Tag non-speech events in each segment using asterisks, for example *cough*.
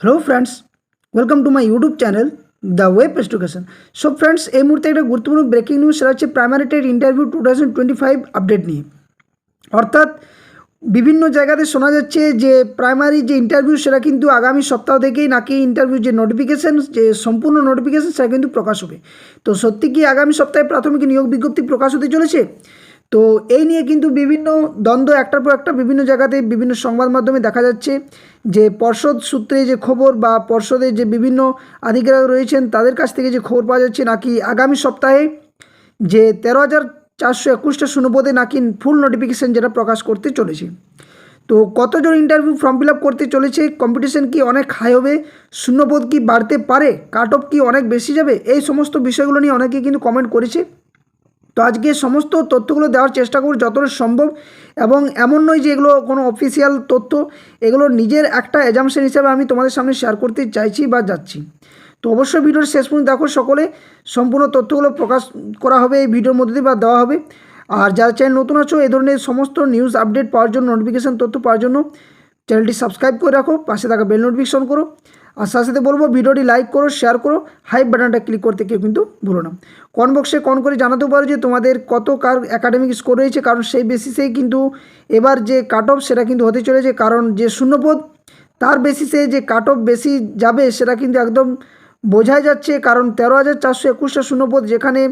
Hello friends welcome to my YouTube channel the web education so friends এই মুহূর্তে একটা গুরুত্বপূর্ণ ব্রেকিং নিউজ সেটা হচ্ছে primary TET interview two thousand twenty five update নিয়ে। অর্থাৎ বিভিন্ন জায়গাতে শোনা যাচ্ছে যে প্রাইমারি যে ইন্টারভিউ সেটা কিন্তু আগামী সপ্তাহ থেকেই নাকি ইন্টারভিউ যে নোটিফিকেশান যে সম্পূর্ণ নোটিফিকেশান সেটা কিন্তু প্রকাশ হবে। তো সত্যি কি আগামী সপ্তাহে প্রাথমিক নিয়োগ বিজ্ঞপ্তি প্রকাশ হতে চলেছে? তো এই নিয়ে কিন্তু বিভিন্ন দ্বন্দ্ব একটার পর একটা বিভিন্ন জায়গাতে বিভিন্ন সংবাদ মাধ্যমে দেখা যাচ্ছে যে পর্ষদ সূত্রে যে খবর বা পর্ষদের যে বিভিন্ন আধিকারিক রয়েছেন তাদের কাছ থেকে যে খবর পাওয়া যাচ্ছে নাকি আগামী সপ্তাহে যে তেরো হাজার চারশো একুশটা শূন্যপদে নাকি ফুল নোটিফিকেশান যেটা প্রকাশ করতে চলেছে। তো কতজন ইন্টারভিউ ফর্ম ফিল আপ করতে চলেছে? কম্পিটিশন কি অনেক হাই হবে? শূন্যপদ কি বাড়তে পারে? কাট অফ কি অনেক বেশি যাবে? এই সমস্ত বিষয়গুলো নিয়ে অনেকে কিন্তু কমেন্ট করেছে। তো আজকে সমস্ত তথ্যগুলো দেওয়ার চেষ্টা করব যতটা সম্ভব এবং এমন নয় যে এগুলো কোনো অফিসিয়াল তথ্য, এগুলো নিজের একটা এজামশন হিসাবে আমি তোমাদের সামনে শেয়ার করতে চাইছি বা যাচ্ছি। তো অবশ্যই ভিডিওর শেষ পর্যন্ত দেখো সকলে, সম্পূর্ণ তথ্যগুলো প্রকাশ করা হবে এই ভিডিওর মধ্যে বা দেওয়া হবে। আর যারা চ্যানেল নতুন আছো, এই ধরনের সমস্ত নিউজ আপডেট পাওয়ার জন্য নোটিফিকেশান তথ্য পাওয়ার জন্য চ্যানেলটি সাবস্ক্রাইব করে রাখো, পাশে থাকা বেল নোটিফিকেশন করো। আর সাথে সাথে বলব, ভিডিওটি লাইক করো শেয়ার করো হাইপ বাটনটা ক্লিক করতে কেউ কিন্তু ভুলো না। কমেন্ট বক্সে কন করে জানাতেও পারো যে তোমাদের কত কার একাডেমিক স্কোর রয়েছে, কারণ সেই বেসিসেই কিন্তু এবার যে কাট অফ সেটা কিন্তু হতে চলেছে, কারণ যে শূন্যপদ, তার বেসিসে যে কাট অফ বেশি যাবে সেটা কিন্তু একদম বোঝাই যাচ্ছে, কারণ তেরো হাজার চারশো একুশটা শূন্যপদ যেখানে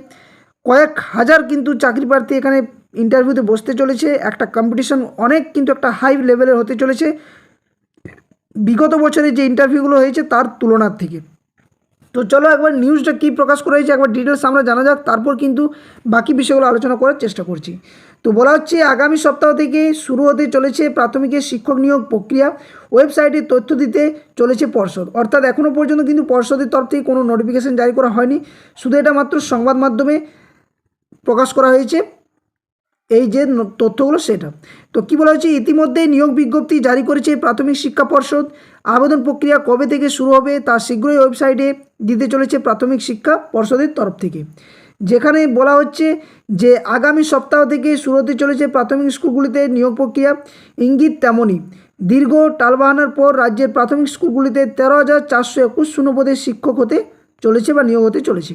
কয়েক হাজার কিন্তু চাকরি প্রার্থী এখানে ইন্টারভিউতে বসতে চলেছে। একটা কম্পিটিশন অনেক কিন্তু একটা হাই লেভেলের হতে চলেছে। বিগত বছরে যে ইন্টারভিউগুলো হয়েছে তার তুলনার থেকে। তো চলো একবার নিউজটা কী প্রকাশ করা হয়েছে একবার ডিটেলস আমরা জানা যাক, তারপর কিন্তু বাকি বিষয়গুলো আলোচনা করার চেষ্টা করছি। তো বলা হচ্ছে, আগামী সপ্তাহ থেকে শুরু হতে চলেছে প্রাথমিকের শিক্ষক নিয়োগ প্রক্রিয়া। ওয়েবসাইটে তথ্য দিতে চলেছে পর্ষদ। অর্থাৎ এখনও পর্যন্ত কিন্তু পর্ষদের তরফ থেকে কোনো নোটিফিকেশান জারি করা হয়নি। শুধু এটা মাত্র সংবাদ মাধ্যমে প্রকাশ করা হয়েছে। এই যে তথ্যগুলো সেটা। তো কী বলা হয়েছে? ইতিমধ্যে নিয়োগ বিজ্ঞপ্তি জারি করেছে প্রাথমিক শিক্ষা পর্ষদ। আবেদন প্রক্রিয়া কবে থেকে শুরু হবে তা শীঘ্রই ওয়েবসাইটে দিতে চলেছে প্রাথমিক শিক্ষা পর্ষদের তরফ থেকে। যেখানে বলা হচ্ছে যে, আগামী সপ্তাহ থেকে শুরু হতে চলেছে প্রাথমিক স্কুলগুলিতে নিয়োগ প্রক্রিয়া। ইঙ্গিত তেমনই, দীর্ঘ টালবাহানার পর রাজ্যের প্রাথমিক স্কুলগুলিতে তেরো হাজার চারশো একুশ শূন্যপদের শিক্ষক হতে চলেছে বা নিয়োগ হতে চলেছে।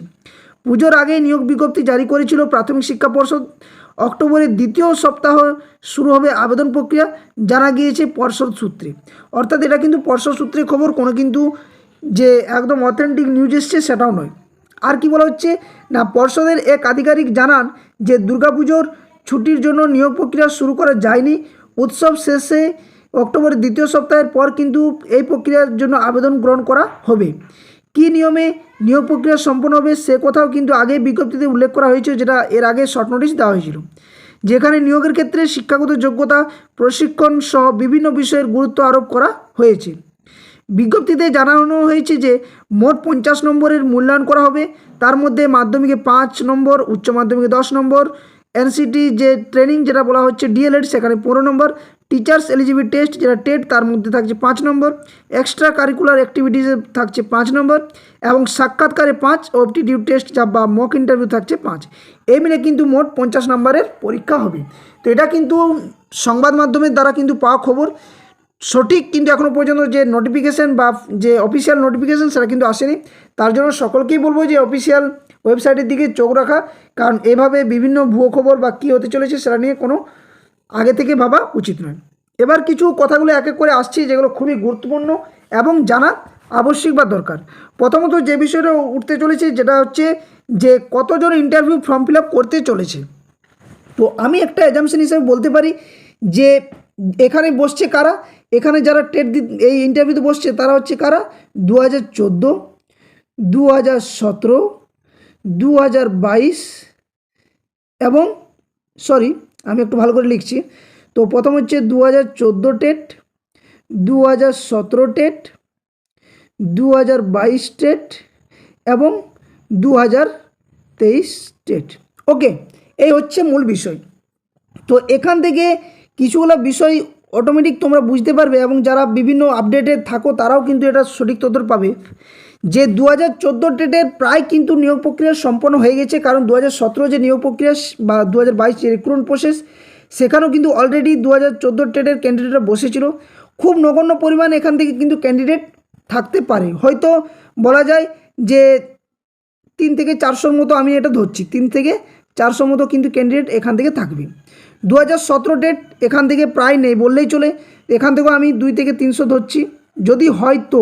পুজোর আগে নিয়োগ বিজ্ঞপ্তি জারি করেছিল প্রাথমিক শিক্ষা পর্ষদ। অক্টোবরের দ্বিতীয় সপ্তাহ শুরু হবে আবেদন প্রক্রিয়া, জানা গিয়েছে পর্ষদ সূত্রে। অর্থাৎ এটা কিন্তু পর্ষদ সূত্রে খবর, কোনো কিন্তু যে একদম অথেন্টিক নিউজ এসছে সেটাও নয়। আর কি বলা হচ্ছে? না, পর্ষদের এক আধিকারিক জানান যে দুর্গাপুজোর ছুটির জন্য নিয়োগ প্রক্রিয়া শুরু করা যায়নি। উৎসব শেষে অক্টোবরের দ্বিতীয় সপ্তাহের পর কিন্তু এই প্রক্রিয়ার জন্য আবেদন গ্রহণ করা হবে। কী নিয়মে নিয়োগ প্রক্রিয়া সম্পন্ন হবে সে কথাও কিন্তু আগে বিজ্ঞপ্তিতে উল্লেখ করা হয়েছে, যেটা এর আগে শর্ট নোটিশ দেওয়া হয়েছিল। যেখানে নিয়োগের ক্ষেত্রে শিক্ষাগত যোগ্যতা, প্রশিক্ষণ সহ বিভিন্ন বিষয়ের গুরুত্ব আরোপ করা হয়েছে। বিজ্ঞপ্তিতে জানানো হয়েছে যে, মোট পঞ্চাশ নম্বরের মূল্যায়ন করা হবে। তার মধ্যে মাধ্যমিকে পাঁচ নম্বর, উচ্চ মাধ্যমিকে দশ নম্বর এনসিটি যে ট্রেনিং যেটা বলা হচ্ছে, ডিএলএড, সেখানে পনেরো নম্বর টিচার্স এলিজিবিলিটি টেস্ট যেটা টেট তার মধ্যে থাকছে পাঁচ নম্বর এক্সট্রা কারিকুলার অ্যাক্টিভিটিসে থাকছে পাঁচ নম্বর, এবং সাক্ষাৎকারে পাঁচ অপটিটিউড টেস্ট যা বা মক ইন্টারভিউ থাকছে পাঁচ। এই মিলে কিন্তু মোট পঞ্চাশ নম্বরের পরীক্ষা হবে। তো এটা কিন্তু সংবাদ মাধ্যমের দ্বারা কিন্তু পাওয়া খবর। সঠিক কিন্তু এখনও পর্যন্ত যে নোটিফিকেশান বা যে অফিসিয়াল নোটিফিকেশান সেটা কিন্তু আসেনি। তার জন্য সকলকেই বলব যে অফিসিয়াল ওয়েবসাইটের দিকে চোখ রাখা। কারণ এভাবে বিভিন্ন ভুয়ো খবর বা কী হতে চলেছে সেটা নিয়ে কোনো আগে থেকে ভাবা উচিত নয়। এবার কিছু কথাগুলো এক এক করে আসছি যেগুলো খুবই গুরুত্বপূর্ণ এবং জানা আবশ্যিক বা দরকার। প্রথমত যে বিষয়টা উঠতে চলেছে যেটা হচ্ছে যে কতজন ইন্টারভিউ ফর্ম ফিল করতে চলেছে। তো আমি একটা এজামশন হিসেবে বলতে পারি যে এখানে বসছে কারা? এখানে যারা টেট দি এই ইন্টারভিউতে বসছে তারা হচ্ছে কারা? দু হাজার চোদ্দ দু হাজার সতেরো দু হাজার বাইশ এবং সরি আমি একটু ভালো করে লিখছি। তো প্রথম হচ্ছে দু হাজার চোদ্দ টেট দু হাজার সতেরো টেট দু হাজার বাইশ টেট এবং দু হাজার তেইশ টেট। ওকে, এই হচ্ছে মূল বিষয়। তো এখান থেকে কিছুগুলো বিষয় অটোমেটিক তোমরা বুঝতে পারবে এবং যারা বিভিন্ন আপডেটে থাকো তারাও কিন্তু এটা সঠিক তথ্য পাবে। যে দু হাজার চোদ্দ ডেটের প্রায় কিন্তু নিয়োগ প্রক্রিয়া সম্পন্ন হয়ে গেছে, কারণ দু হাজার সতেরো যে নিয়োগ প্রক্রিয়া বা দু হাজার বাইশ যে রিক্রুটমেন্ট প্রসেস সেখানেও কিন্তু অলরেডি দু হাজার চোদ্দ টেটের ক্যান্ডিডেটরা বসেছিল। খুব নগণ্য পরিমাণ এখান থেকে কিন্তু ক্যান্ডিডেট থাকতে পারে। হয়তো বলা যায় যে তিন থেকে চারশোর মতো আমি এটা ধরছি, তিন থেকে চারশো মতো কিন্তু ক্যান্ডিডেট এখান থেকে থাকবে। দু হাজার সতেরো ডেট এখান থেকে প্রায় নেই বললেই চলে। এখান থেকেও আমি দুই থেকে তিনশো ধরছি। যদি হয়তো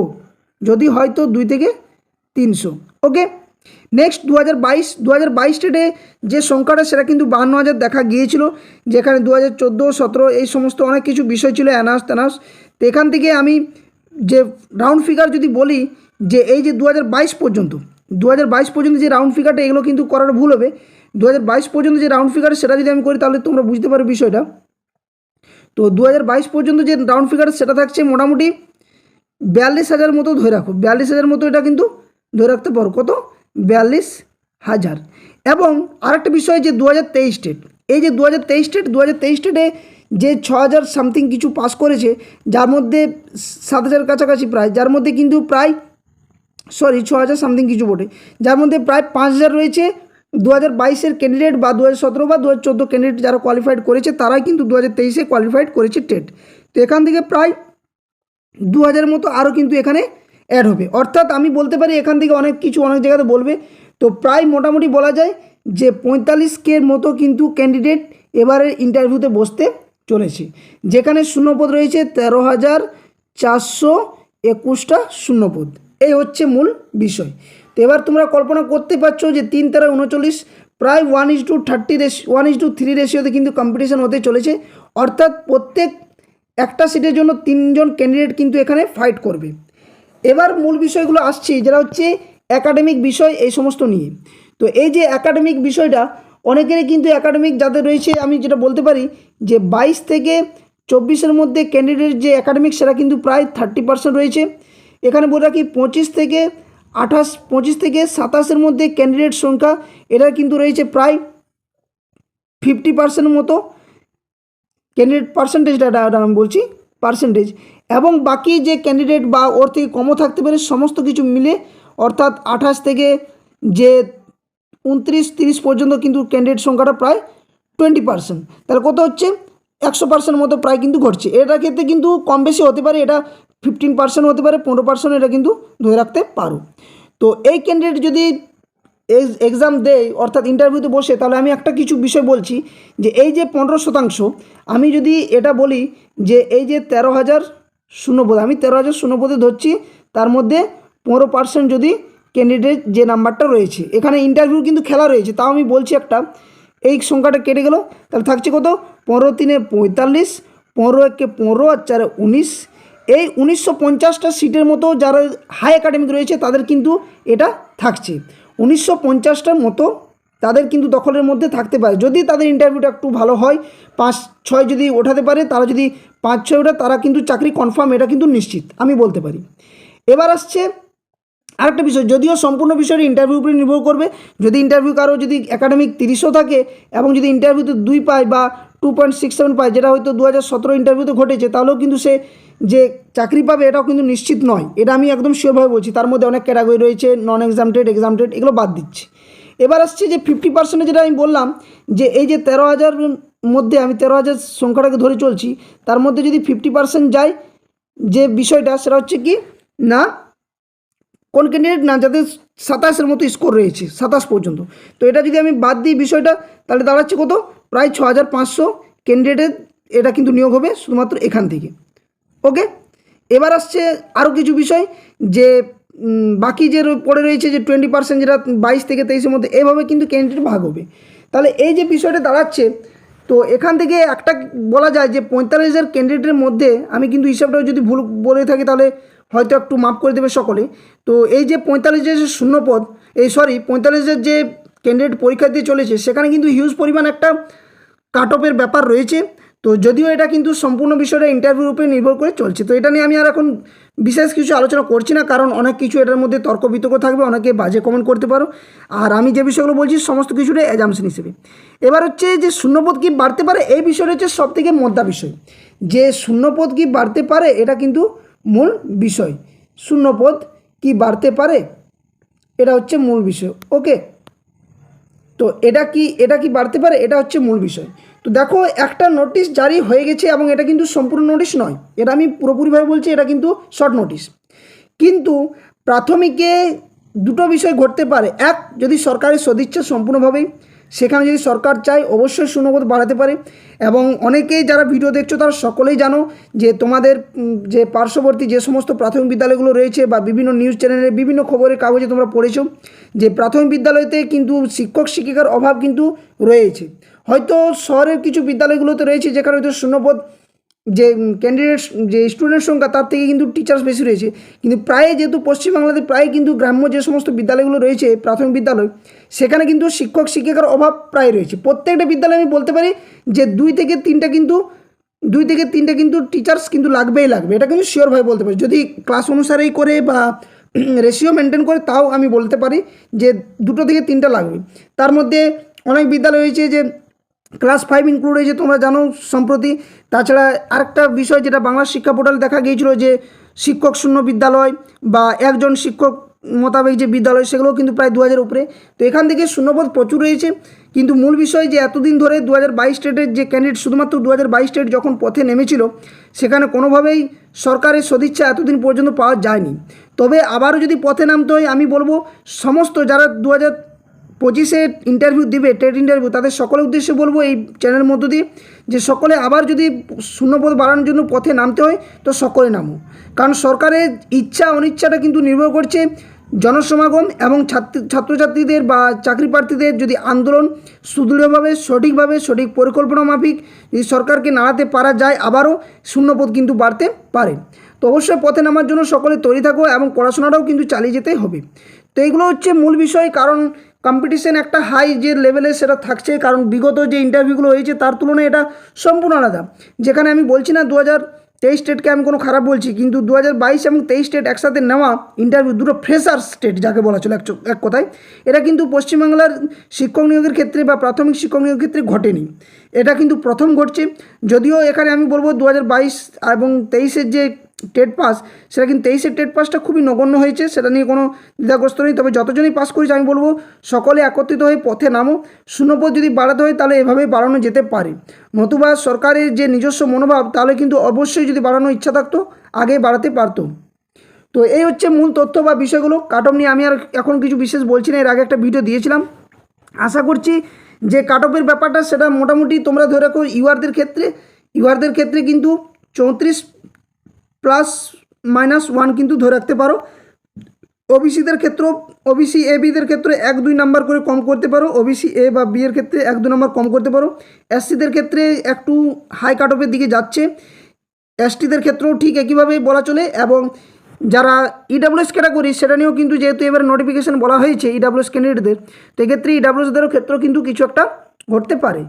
যদি হয়তো দুই থেকে তিনশো ওকে নেক্সট দু হাজার বাইশ দু হাজার বাইশ ডেটে যে সংখ্যাটা, সেটা কিন্তু বান্ন হাজার দেখা গিয়েছিল, যেখানে দু হাজার চোদ্দ, সতেরো, এই সমস্ত অনেক কিছু বিষয় ছিল, অ্যানাস ট্যানাস। তো এখান থেকে আমি যে রাউন্ড ফিগার যদি বলি, যে এই যে দু হাজার বাইশ পর্যন্ত দু হাজার বাইশ পর্যন্ত যে রাউন্ড ফিগারটা এগুলো কিন্তু করার ভুল হবে। দু হাজার বাইশ পর্যন্ত যে রাউন্ড ফিগার সেটা যদি আমি করি, তাহলে তোমরা বুঝতে পারো বিষয়টা। তো দু হাজার বাইশ পর্যন্ত যে রাউন্ড ফিগার সেটা থাকছে মোটামুটি বিয়াল্লিশ হাজার মতো ধরে রাখো। বিয়াল্লিশ হাজার মতো এটা কিন্তু ধরে রাখতে পারো। কত? বিয়াল্লিশ হাজার। এবং আরেকটা বিষয় যে দু হাজার তেইশ স্টেট এই যে দু হাজার তেইশ স্টেট দু হাজার তেইশ স্টেটে যে ছ হাজার সামথিং কিছু পাস করেছে, যার মধ্যে সাত হাজার কাছাকাছি প্রায়, যার মধ্যে কিন্তু প্রায় সরি ছ হাজার সামথিং কিছু বটে। যার মধ্যে প্রায় পাঁচ হাজার রয়েছে দু হাজার বাইশের ক্যান্ডিডেট বা দু হাজার সতেরো বা দু হাজার চোদ্দ ক্যান্ডিডেট যারা কোয়ালিফাইড করেছে, তারাই কিন্তু দু হাজার তেইশে কোয়ালিফাইড করেছে টেট। তো এখান থেকে প্রায় দু হাজারের মতো আরও কিন্তু এখানে অ্যাড হবে। অর্থাৎ আমি বলতে পারি এখান থেকে অনেক কিছু অনেক জায়গাতে বলবে। তো প্রায় মোটামুটি বলা যায় যে পঁয়তাল্লিশ কের মতো কিন্তু ক্যান্ডিডেট এবারে ইন্টারভিউতে বসতে চলেছে। যেখানে শূন্যপদ রয়েছে তেরো হাজার চারশো একুশটা শূন্যপদ। এই হচ্ছে মূল বিষয়। তো এবার তোমরা কল্পনা করতে পারছ যে তিন তেরো উনচল্লিশ প্রায় ওয়ান ইজ টু থার্টি রেস ওয়ান ইজ টু থ্রি রেশিওতে কিন্তু কম্পিটিশন হতে চলেছে। অর্থাৎ প্রত্যেক একটা সিটের জন্য তিনজন ক্যান্ডিডেট কিন্তু এখানে ফাইট করবে। এবার মূল বিষয়গুলো আসছে, যেটা হচ্ছে একাডেমিক বিষয় এই সমস্ত নিয়ে। তো এই যে একাডেমিক বিষয়টা, অনেকেরই কিন্তু একাডেমিক যাদের রয়েছে, আমি যেটা বলতে পারি যে বাইশ থেকে চব্বিশের মধ্যে ক্যান্ডিডেট যে একাডেমিক সেটা কিন্তু প্রায় থার্টি পার্সেন্ট রয়েছে। এখানে বলে রাখি, পঁচিশ থেকে আঠাশ, পঁচিশ থেকে সাতাশের মধ্যে ক্যান্ডিডেট সংখ্যা এটা কিন্তু রয়েছে প্রায় ফিফটি পার্সেন্ট মতো। ক্যান্ডিডেট পার্সেন্টেজটা আমি বলছি পার্সেন্টেজ এবং বাকি যে ক্যান্ডিডেট বা ওর থেকে কমও থাকতে পারে, সমস্ত কিছু মিলে অর্থাৎ আঠাশ থেকে যে উনত্রিশ, তিরিশ পর্যন্ত কিন্তু ক্যান্ডিডেট সংখ্যাটা প্রায় টোয়েন্টি পার্সেন্ট তাহলে কত হচ্ছে? একশো পার্সেন্ট মতো প্রায় কিন্তু ঘটছে। এটার ক্ষেত্রে কিন্তু কম বেশি হতে পারে, এটা ফিফটিন পার্সেন্ট হতে পারে, পনেরো পার্সেন্ট এটা কিন্তু ধরে রাখতে পারো। তো এই ক্যান্ডিডেট যদি এক্সাম দেয়, অর্থাৎ ইন্টারভিউতে বসে, তাহলে আমি একটা কিছু বিষয় বলছি যে এই যে পনেরো শতাংশ, আমি যদি এটা বলি যে এই যে তেরো হাজার শূন্যপদ, আমি তেরো হাজার শূন্যপদে ধরছি, তার মধ্যে পনেরো পার্সেন্ট যদি ক্যান্ডিডেট যে নাম্বারটা রয়েছে, এখানে ইন্টারভিউ কিন্তু খেলা রয়েছে, তাও আমি বলছি একটা, এই সংখ্যাটা কেটে গেল, তাহলে থাকছে কত? পনেরো তিনে পঁয়তাল্লিশ, পনেরো একে পনেরো আর চারে উনিশ, এই উনিশশো পঞ্চাশটা সিটের মতো যারা হাই একাডেমিক রয়েছে, তাদের কিন্তু এটা থাকছে। উনিশশো পঞ্চাশটার মতো তাদের কিন্তু দখলের মধ্যে থাকতে পারে। যদি তাদের ইন্টারভিউটা একটু ভালো হয়, পাঁচ, ছয় যদি ওঠাতে পারে, তারা যদি পাঁচ, ছয় ওঠে, তারা কিন্তু চাকরি কনফার্ম এটা কিন্তু নিশ্চিত, আমি বলতে পারি। এবার আসছে আরেকটা বিষয়, যদিও সম্পূর্ণ বিষয়টা ইন্টারভিউ উপরে নির্ভর করবে, যদি ইন্টারভিউ কারও যদি একাডেমিক তিরিশও থাকে এবং যদি ইন্টারভিউতে দুই পায় বা টু পয়েন্ট সিক্স সেভেন পায়, যেটা হয়তো দু হাজার সতেরো ইন্টারভিউতে ঘটেছে, তাহলেও কিন্তু সে যে চাকরি পাবে এটাও কিন্তু নিশ্চিত নয়। এটা আমি একদম শিওরভাবে বলছি। তার মধ্যে অনেক ক্যাটাগরি রয়েছে নন এক্সামটেড এক্সামটেড এগুলো বাদ দিচ্ছি। এবার আসছে যে ফিফটি পার্সেন্টে যেটা আমি বললাম, যে এই যে তেরো হাজার মধ্যে আমি তেরো হাজার সংখ্যাটাকে ধরে চলছি, তার মধ্যে যদি ফিফটি পার্সেন্ট যায়, যে বিষয়টা সেটা হচ্ছে কি, না, কোন ক্যান্ডিডেট না, যাদের সাতাশের মতো স্কোর রয়েছে, সাতাশ পর্যন্ত। তো এটা যদি আমি বাদ দিই বিষয়টা, তাহলে দাঁড়াচ্ছে কত? প্রায় ছ হাজার পাঁচশো ক্যান্ডিডেটের এটা কিন্তু নিয়োগ হবে শুধুমাত্র এখান থেকে। ওকে এবার আসছে আরও কিছু বিষয় যে বাকি যে পড়ে রয়েছে যে টোয়েন্টি পার্সেন্ট যেটা বাইশ থেকে তেইশের মধ্যে, এভাবে কিন্তু ক্যান্ডিডেট ভাগ হবে। তাহলে এই যে বিষয়টা দাঁড়াচ্ছে, তো এখান থেকে একটা বলা যায় যে পঁয়তাল্লিশ হাজার ক্যান্ডিডেটের মধ্যে আমি কিন্তু হিসাবটা যদি ভুল বলে থাকি, তাহলে হয়তো একটু মাফ করে দেবে সকলে। তো এই যে পঁয়তাল্লিশ হাজার শূন্যপদ এই সরি পঁয়তাল্লিশ হাজার যে ক্যান্ডিডেট পরীক্ষা দিয়ে চলেছে, সেখানে কিন্তু হিউজ পরিমাণ একটা কাট অফের ব্যাপার রয়েছে। তো যদিও এটা কিন্তু সম্পূর্ণ বিষয়টা ইন্টারভিউর উপরে নির্ভর করে চলছে। তো এটা নিয়ে আমি আর এখন বিশেষ কিছু আলোচনা করছি না, কারণ অনেক কিছু এটার মধ্যে তর্ক বিতর্ক থাকবে, অনেকে বাজে কমেন্ট করতে পারো। আর আমি যে বিষয়গুলো বলছি, সমস্ত কিছুটাই অ্যাজামশন হিসেবে। এবার হচ্ছে যে শূন্যপদ কি বাড়তে পারে, এই বিষয়টা হচ্ছে সব থেকে মদ্দা বিষয়। যে শূন্যপদ কি বাড়তে পারে, এটা কিন্তু মূল বিষয়। শূন্যপদ কি বাড়তে পারে, এটা হচ্ছে মূল বিষয়। ওকে তো এটা কি এটা কি বাড়তে পারে, এটা হচ্ছে মূল বিষয়। দেখো, একটা নোটিশ জারি হয়ে গেছে এবং এটা কিন্তু সম্পূর্ণ নোটিশ নয়। এটা আমি পুরোপুরিভাবে বলছি, এটা কিন্তু শর্ট নোটিশ কিন্তু প্রাথমিকে দুটো বিষয় ঘটতে পারে। এক, যদি সরকারের সদিচ্ছা সম্পূর্ণভাবেই, সেখানে যদি সরকার চায়, অবশ্যই শূন্যপদ বাড়াতে পারে। এবং অনেকেই যারা ভিডিও দেখছ, তারা সকলেই জানো যে তোমাদের যে পার্শ্ববর্তী যে সমস্ত প্রাথমিক বিদ্যালয়গুলো রয়েছে বা বিভিন্ন নিউজ চ্যানেলে বিভিন্ন খবরের কাগজে তোমরা পড়েছো, যে প্রাথমিক বিদ্যালয়তে কিন্তু শিক্ষক শিক্ষিকার অভাব কিন্তু রয়েছে। হয়তো শহরের কিছু বিদ্যালয়গুলোতে রয়েছে যেখানে হয়তো শূন্যপদ যে ক্যান্ডিডেট যে স্টুডেন্ট সংখ্যা, তার থেকে কিন্তু টিচার্স বেশি রয়েছে। কিন্তু প্রায় যেহেতু পশ্চিমবাংলাতে প্রায় কিন্তু গ্রাম্য যে সমস্ত বিদ্যালয়গুলো রয়েছে, প্রাথমিক বিদ্যালয়, সেখানে কিন্তু শিক্ষক, শিক্ষিকার অভাব প্রায় রয়েছে। প্রত্যেকটা বিদ্যালয়ে আমি বলতে পারি যে দুই থেকে তিনটা কিন্তু, দুই থেকে তিনটা কিন্তু টিচার্স কিন্তু লাগবেই লাগবে। এটা কিন্তু শিওরভাবে বলতে পারি। যদি ক্লাস অনুসারেই করে বা *clears throat* রেশিও মেনটেন করে, তাও আমি বলতে পারি যে দুটো থেকে তিনটা লাগবে। তার মধ্যে অনেক বিদ্যালয় রয়েছে যে ক্লাস ফাইভ ইনক্লুড হয়েছে, তোমরা জানো সম্প্রতি। তাছাড়া আরেকটা বিষয় যেটা বাংলা শিক্ষা পোর্টালে দেখা গিয়েছিল যে শিক্ষক শূন্য বিদ্যালয় বা একজন শিক্ষক মোতাবেক যে বিদ্যালয় সেগুলো কিন্তু প্রায় দু হাজার উপরে। তো এখান থেকে শূন্যপদ প্রচুর রয়েছে। কিন্তু মূল বিষয় যে এতদিন ধরে দু হাজার বাইশ স্টেটের যে ক্যান্ডিডেট শুধুমাত্র দু হাজার বাইশ স্টেট যখন পথে নেমেছিল, সেখানে কোনোভাবেই সরকারের সদিচ্ছা এতদিন পর্যন্ত পাওয়া যায়নি। তবে আবারও যদি পথে নামতে হয়, আমি বলব, সমস্ত যারা দু হাজার পঁচিশে ইন্টারভিউ দিবে টেট ইন্টারভিউ তাদের সকলের উদ্দেশ্যে বলব এই চ্যানেলের মধ্য দিয়ে যে সকলে আবার যদি শূন্যপদ বাড়ানোর জন্য পথে নামতে হয়, তো সকলে নামো কারণ সরকারের ইচ্ছা, অনিচ্ছাটা কিন্তু নির্ভর করছে জনসমাগম এবং ছাত্র, ছাত্রছাত্রীদের বা চাকরি প্রার্থীদের যদি আন্দোলন সুদৃঢ়ভাবে, সঠিকভাবে, সঠিক পরিকল্পনা মাফিক যদি সরকারকে নাড়াতে পারা যায়, আবারও শূন্যপদ কিন্তু বাড়তে পারে। তো অবশ্যই পথে নামার জন্য সকলে তৈরি থাকো এবং পড়াশোনাটাও কিন্তু চালিয়ে যেতে হবে। তো এইগুলো হচ্ছে মূল বিষয়, কারণ কম্পিটিশন একটা হাই যে লেভেলে সেটা থাকছে, কারণ বিগত যে ইন্টারভিউগুলো হয়েছে, তার তুলনায় এটা সম্পূর্ণ আলাদা। যেখানে আমি বলছি না দু হাজার তেইশ স্টেটকে আমি কোনো খারাপ বলছি, কিন্তু দু হাজার বাইশ এবং তেইশ স্টেট একসাথে নেওয়া ইন্টারভিউ দুটো ফ্রেশার স্টেট যাকে বলা ছিল এক কথায়, এটা কিন্তু পশ্চিমবাংলার শিক্ষক নিয়োগের ক্ষেত্রে বা প্রাথমিক শিক্ষক নিয়োগের ক্ষেত্রে ঘটেনি। এটা কিন্তু প্রথম ঘটছে, যদিও এখানে আমি বলব দু হাজার বাইশ এবং তেইশের যে টেট পাস, সেটা কিন্তু তেইশের টেট পাসটা খুবই নগণ্য হয়েছে, সেটা নিয়ে কোনো দ্বিধাগ্রস্ত নেই। তবে যতজনই পাস করেছে, আমি বলব সকলে একত্রিত হয়ে পথে নামো। শূন্যপদ যদি বাড়াতে হয়, তাহলে এভাবেই বাড়ানো যেতে পারে। নতুবা সরকারের যে নিজস্ব মনোভাব, তাহলে কিন্তু অবশ্যই যদি বাড়ানোর ইচ্ছা থাকতো, আগে বাড়াতে পারতো। তো এই হচ্ছে মূল তথ্য বা বিষয়গুলো। কাটঅফ নিয়ে আমি আর এখন কিছু বিশেষ বলছি না, এর আগে একটা ভিডিও দিয়েছিলাম। আশা করছি যে কাটঅফের ব্যাপারটা, সেটা মোটামুটি তোমরা ধরে রাখো ইউআরদের ক্ষেত্রে। ইউআরদের ক্ষেত্রে কিন্তু চৌত্রিশ প্লাস মাইনাস ওয়ান কিন্তু ধরে রাখতে পারো। ওবিসিদের ক্ষেত্রেও ওবিসি এ বিদের ক্ষেত্রে এক, দুই নাম্বার করে কম করতে পারো। ওবিসি এ বা বি এর ক্ষেত্রে এক, দু নাম্বার কম করতে পারো। এসসিদের ক্ষেত্রে একটু হাই কাট অফের দিকে যাচ্ছে। এসটিদের ক্ষেত্রেও ঠিক একইভাবে বলা চলে এবং যারা ইডাব্লিউএস ক্যাটাগরি সেটা নিয়েও কিন্তু যেহেতু এবার নোটিফিকেশন বলা হয়েছে ইডাব্লিউএস ক্যান্ডিডেটদের তো এক্ষেত্রে ইডাব্লিউএসদেরও ক্ষেত্রেও কিন্তু কিছু একটা ঘটতে পারে।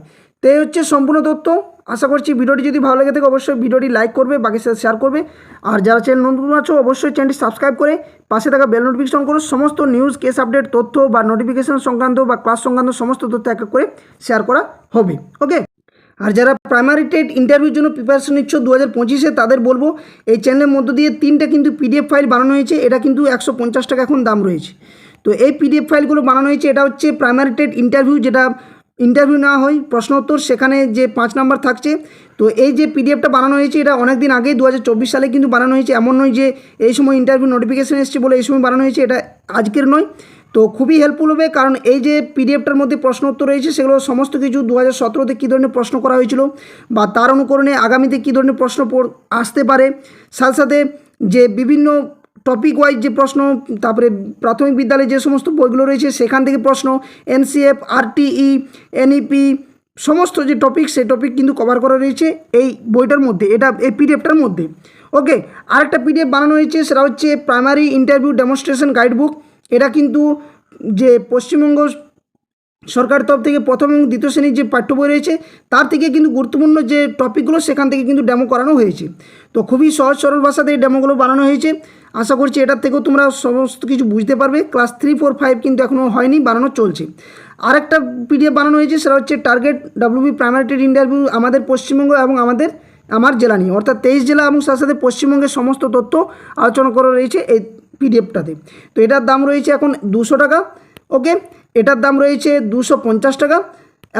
তো এই হচ্ছে সম্পূর্ণ তথ্য। আশা করছি ভিডিওটি যদি ভালো লেগে থাকে, অবশ্যই ভিডিওটি লাইক করবে, বাকির সাথে শেয়ার করবে। আর যারা চ্যানেল নতুন আছো, অবশ্যই চ্যানেলটি সাবস্ক্রাইব করে পাশে থাকা বেল নোটিফিকেশন করো সমস্ত নিউজ কেস আপডেট তথ্য বা নোটিফিকেশন সংক্রান্ত বা ক্লাস সংক্রান্ত সমস্ত তথ্য এক করে শেয়ার করা হবে ওকে আর যারা প্রাইমারি টেট ইন্টারভিউর জন্য প্রিপারেশন নিচ্ছ দু হাজার পঁচিশে, তাদের বলব, এই চ্যানেলের মধ্য দিয়ে তিনটা কিন্তু পিডিএফ ফাইল বানানো হয়েছে, এটা কিন্তু একশো পঞ্চাশ টাকা এখন দাম রয়েছে। তো এই পিডিএফ ফাইলগুলো বানানো হয়েছে, এটা হচ্ছে প্রাইমারি টেট ইন্টারভিউ যেটা ইন্টারভিউ নেওয়া হয়, প্রশ্ন উত্তর, সেখানে যে পাঁচ নাম্বার থাকছে, তো এই যে পিডিএফটা বানানো হয়েছে, এটা অনেক দিন আগেই দু হাজার চব্বিশ সালে কিন্তু বানানো হয়েছে, এমন নয় যে এই সময় ইন্টারভিউ নোটিফিকেশন এসছে বলে এই সময় বানানো হয়েছে, এটা আজকের নয়। তো খুবই হেল্পফুল হবে, কারণ এই যে পিডিএফটার মধ্যে প্রশ্ন উত্তর রয়েছে, সেগুলো সমস্ত কিছু দু হাজার সতেরোতে কী ধরনের প্রশ্ন করা হয়েছিল, বা তার অনুকরণে আগামীতে কী ধরনের প্রশ্ন আসতে পারে, সাথে সাথে যে বিভিন্ন টপিক ওয়াইজ যে প্রশ্ন, তারপরে প্রাথমিক বিদ্যালয়ে যে সমস্ত বইগুলো রয়েছে, সেখান থেকে প্রশ্ন এনসিএফ আরটিই এনইপি সমস্ত যে টপিক সেই টপিক কিন্তু কভার করা রয়েছে এই বইটার মধ্যে, এটা এই পিডিএফটার মধ্যে। ওকে আরেকটা পিডিএফ বানানো হয়েছে, সেটা হচ্ছে প্রাইমারি ইন্টারভিউ ডেমনস্ট্রেশন গাইডবুক এটা কিন্তু যে পশ্চিমবঙ্গ সরকার তরফ থেকে প্রথম এবং দ্বিতীয় শ্রেণির যে পাঠ্য বই রয়েছে, তার থেকে কিন্তু গুরুত্বপূর্ণ যে টপিকগুলো সেখান থেকে কিন্তু ডেমো করানো হয়েছে। তো খুবই সহজ, সরল ভাষাতে এই ডেমোগুলো বানানো হয়েছে। আশা করছি এটার থেকেও তোমরা সমস্ত কিছু বুঝতে পারবে। ক্লাস থ্রি ফোর ফাইভ কিন্তু এখনও হয়নি, বানানো চলছে। আরেকটা পিডিএফ বানানো হয়েছে, সেটা হচ্ছে টার্গেট ডাব্লিউবি প্রাইমারি ইন্টারভিউ আমাদের পশ্চিমবঙ্গ এবং আমাদের, আমার জেলা নিয়ে। অর্থাৎ তেইশ জেলা এবং তার সাথে পশ্চিমবঙ্গের সমস্ত তথ্য আলোচনা করা রয়েছে এই পিডিএফটাতে তো এটার দাম রয়েছে এখন দুশো টাকা। ওকে এটার দাম রয়েছে দুশো টাকা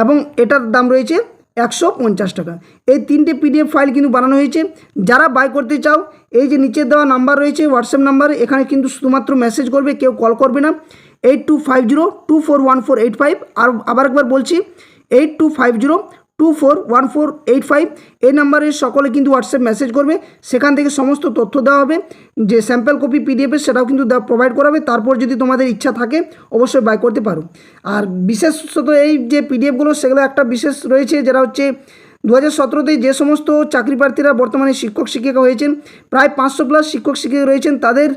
এবং এটার দাম রয়েছে একশো পঞ্চাশ টাকা। এই তিনটে পিডিএফ ফাইল কিন্তু বানানো হয়েছে। যারা বাই করতে চাও, এই যে নিচে দেওয়া নাম্বার রয়েছে হোয়াটসঅ্যাপ নাম্বার, এখানে কিন্তু শুধুমাত্র মেসেজ করবে, কেউ কল করবে না। Eight two five zero two four one four eight five. আর আবার একবার বলছি, eight two five zero two four one four eight five এই নাম্বারে সকলে কিন্তু হোয়াটসঅ্যাপ মেসেজ করবে। সেখান থেকে সমস্ত তথ্য দেওয়া হবে। যে স্যাম্পল কপি পিডিএফের সেটাও কিন্তু প্রোভাইড করাবে তারপর যদি তোমাদের ইচ্ছা থাকে, অবশ্যই বাই করতে পারো। আর বিশেষত এই যে পিডিএফগুলো সেগুলো একটা বিশেষ রয়েছে, যেটা হচ্ছে দু হাজার যে সমস্ত চাকরি প্রার্থীরা বর্তমানে শিক্ষক শিক্ষিকা হয়েছেন, প্রায় পাঁচশো প্লাস শিক্ষক শিক্ষিকা রয়েছেন। তাদের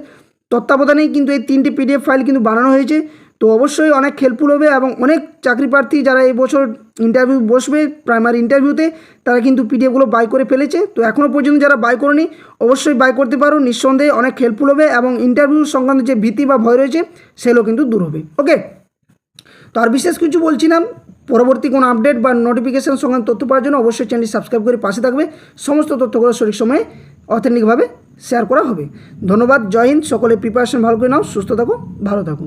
তত্ত্বাবধানেই কিন্তু এই তিনটি পিডিএফ ফাইল কিন্তু বানানো হয়েছে। তো অবশ্যই অনেক হেল্পফুল হবে এবং অনেক চাকরি প্রার্থী যারা এই বছর ইন্টারভিউ বসবে প্রাইমারি ইন্টারভিউতে তারা কিন্তু পিডিএফগুলো বাই করে ফেলেছে। তো এখনও পর্যন্ত যারা বাই করেনি, অবশ্যই বাই করতে পারো। নিঃসন্দেহে অনেক হেল্পফুল হবে এবং ইন্টারভিউ সংক্রান্ত যে ভীতি বা ভয় রয়েছে, সেগুলো কিন্তু দূর হবে। ওকে তো আর বিশেষ কিছু বলছি না। পরবর্তী কোনো আপডেট বা নোটিফিকেশান সংক্রান্ত তথ্য পাওয়ার জন্য অবশ্যই চ্যানেলটি সাবস্ক্রাইব করে পাশে থাকবে। সমস্ত তথ্যগুলো সঠিক সময়ে অথেন্টিকভাবে শেয়ার করা হবে। ধন্যবাদ। জয় হিন্দ। সকলে প্রিপারেশন ভালো করে নাও, সুস্থ থাকো, ভালো থাকো।